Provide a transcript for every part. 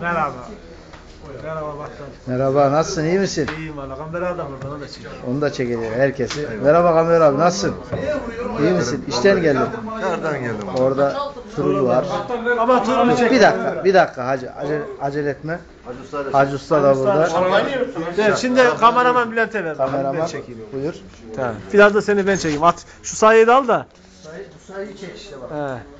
Merhaba. Merhaba. Merhaba nasılsın iyi misin? İyiyim valla. Kamera da burada. Onu da çekiyor. Onu da çekelim herkesi. Merhaba Kamer abi nasılsın? İyi misin? İşten geldin. Nereden geldim? Orada Turul var. Ama Turan'ı çek. Bir dakika, bir dakika hacı, acele, acele etme. Hacı Usta da Hacı Usta da burada. Evet, şimdi kameraman Bülent'e ver. Kameraman buyur. Tamam. Biraz da seni ben çekeyim. At. Şu sayıyı da al da. Bu sayıyı çek işte bak. He.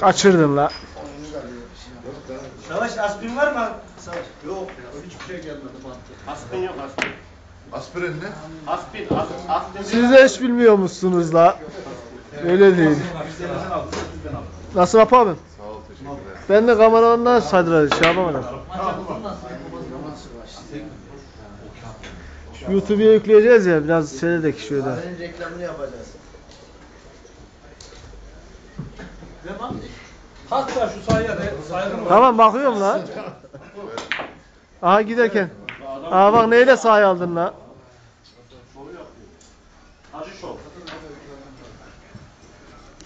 Kaçırdın la. Savaş aspirin var mı? Savaş. Yok ya hiçbir şey gelmedi bana. Aspirin yok aspirin. Aspirin ne? Aspirin, as, aspirin. Siz de hiç bilmiyor musunuz la? Öyle değil. Nasıl yapalım? Sağ ol teşekkürler. Ben de kameramandan saydılar şey yapamadım. YouTube'a yükleyeceğiz ya biraz seyredek şöyle. Kahvenin reklamını yapacağız. Hatta şu sayıya de sayılır. Tamam bakıyorum la. Aha giderken. Aha bak neyle sahaya aldın la? Hacı şov.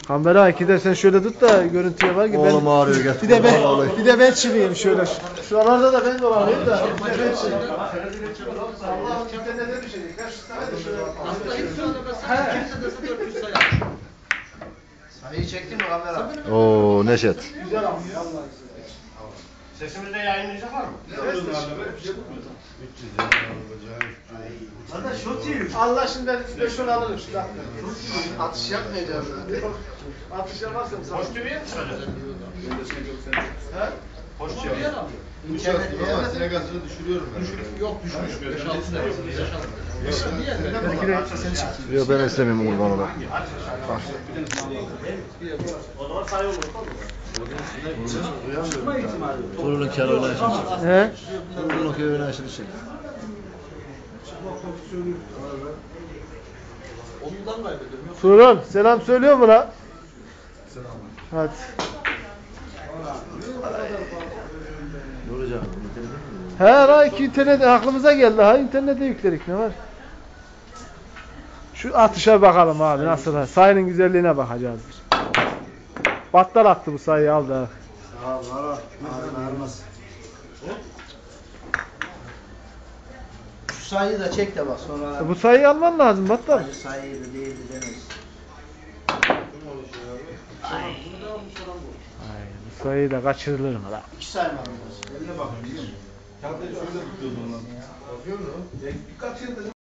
Kamera ikide sen şöyle tut da görüntüye var ki ben... Oğlum ağrıyor gel. Bir de ben, bir de ben çıkayım şöyle. Şuralarda da ben dolanayım da. Bir de ben çıkayım. Allah'ım internete düşecek. Kaç tane şöyle. Sayıyı çektin mi kamera? Oo Neşet. Sesimizde yayınlayacak var mı? Allah şimdi ben 5 10 alırım şu dakika. Atış yapmayacağım. Atış yaparsam sana. Hoş TV'ye mi çıkacağız? He? Hoş TV'ye mi? İnternet Ama düşürüyorum ben. Yok düşmüş. 5-6 sene yok. 5-6 Belki de seni çekeyim. Yok ben istemiyorum kurban olayım. O zaman sayı olur. Oynayışını çek. He? Turunun kere oynayışını çek. Turan selam söylüyor mu la? Selam. Hadi. Olacak? He la iki internet aklımıza geldi ha internete yükledik ne var? Şu atışa bakalım abi nasıl ha? Sayının güzelliğine bakacağız. Battal attı bu sayıyı aldı ha. Şu sayıyı da çek de bak sonra. E, Bu sayıyı alman lazım Battal. Hacı sayıydı değildi demeyiz. Ay, bu sayıyı da kaçırılır mı la? İki sayma lazım. Eline bakın.